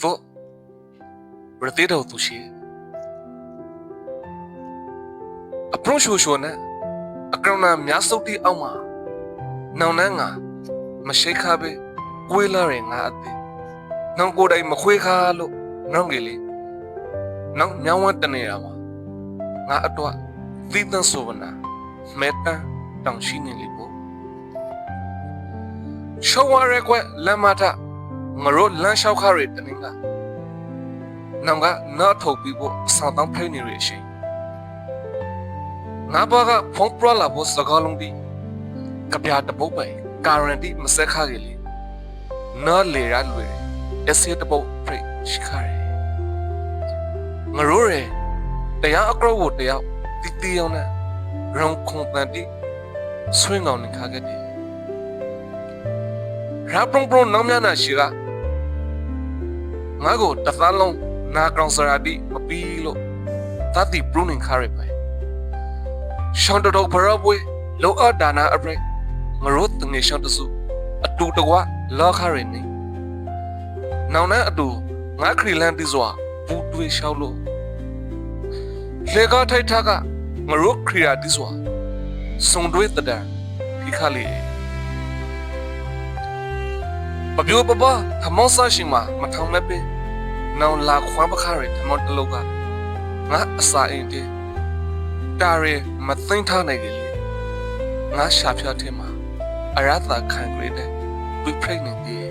သောရသေးတော်သူရှိအပရိုရှိုရှိုနဲ့အကောင်နာများစုတ်တီအောက်မှာနောင်နှန်းငါမရှိခါပဲကွေးလာရင်ငါအသေးနောင်ကိုယ်တိုင်မခွေးခါလို့နောင်ကြီးလေနောင်မြောင်းဝတ်တနေရမှာငါအတွက်သီးသန့်ဆိုဗနာမဲတန်းတောင်ရှိနေလေပေါ့ရှောင်းရကွက်လမ်းမထ ငါတို့လမ်းလျှောက်ခါရတနင်္ဂနောင်ကနားထုတ်ပြီးဖို့အဆောင်တောင်းဖိုင်နေရရှိငါဘာကဖုန်းပရလာဖို့စကားလုံးဒီကပြတပုတ်ပဲကာရန်တီမဆက်ခါကြီးလေနားလေရလွယ်အစီတပုတ်ဖိရှိခါရငါတို့ရတရားအကောကိုတရားတီတီအောင်နဲ့ရောင်ခုန်တန်တီဆွင်းအောင်နေခါခဲ့တယ်ရာပရုံပရုံနောင်မြနာရှိက ငါကိုတသလုံးနာကောင်စရာတိမပြီးလို့တတိပရုန်ခါရပဲရှောင်းတော်ဘရဘွေလောအဒါနာအပရိငရုတ်တငေရှောင်းတစုအတူတကွလောခရနေနောင်နဲ့အတူငါခရီလန်တီစွာပူတွေရှောက်လို့လေကားထိုက်ထကငရုတ်ခရီယာတီစွာစုံတွေတဒဖိခါလီ ပပြိုပပထမောဆာရှိမှာမထောင်မဲ့ပင်နောင်လာခွမ်းပခရထမောတလုတ်ကငါအစာအိမ်တေတာရဲမသိမ့်ထားနိုင်ကြလေငါရှာဖြတ်ထဲမှာအရသာခံကြရတဲ့ဝိပရိတ်နေသေး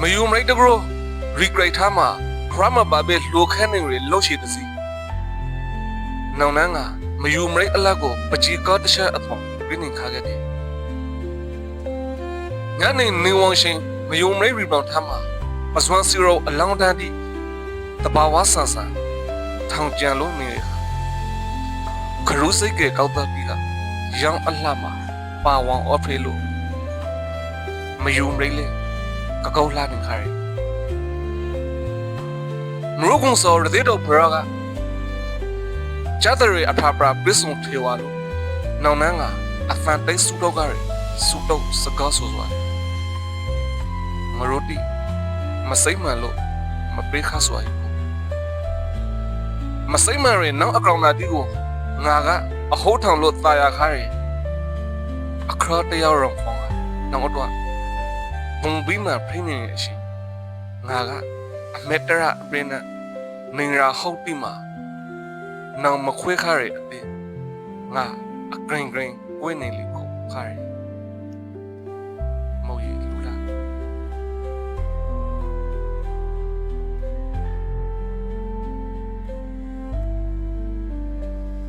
မယူမရိတ်တကရော regret ထားမှာခရမဘာပဲလှိုခန်းနေရလို့ရှိတဲ့စီနောင်နန်းကမယူမရိတ်အလက်ကိုပချီကောတရှက်အဖော်ပြင်းနေခါခဲ့တယ် ညနေနေဝရှင်မယူမရိတ်ရီဘောင်ထားမှာပစွမ်းစီရိုအလောင်းတန်းတီတဘာဝဆန်ဆန်ထောင်ကြံလို့နေရခရုစိတ်ကကောက်တတ်ပြီးကရောင်အလှမှာပါဝောင်အော်ဖေးလို့မယူမရိတ်လေကကောက်လှနေခါရယ်မရုကုံစောရတဲ့တော့ဘရကကျတဲ့ရအဖာပရာပစ်ဆုံထေဝါလို့နောင်နန်းကအဖန်တိတ်စုတော့ကရယ်စုတော့စကားဆိုစွာ မရိုတီမစိမ့်မှန်လို့မပေးခါစွာရမစိမ့်မှန်ရင်နောက်အကောင်နာတီကိုငါကအဟိုးထောင်လို့ตายရခါရယ်အခရတယောက်ရောဖောင်းနောက်တော့ဘုံပြီးမှဖိနေရရှိငါကအမေတရအပင်းနဲ့နေရာဟုတ်ပြီမှာနောင်မခွေးခါရတဲ့အတင်းငါအဂရင်းဂရင်းကိုနေလီကိုခါရယ်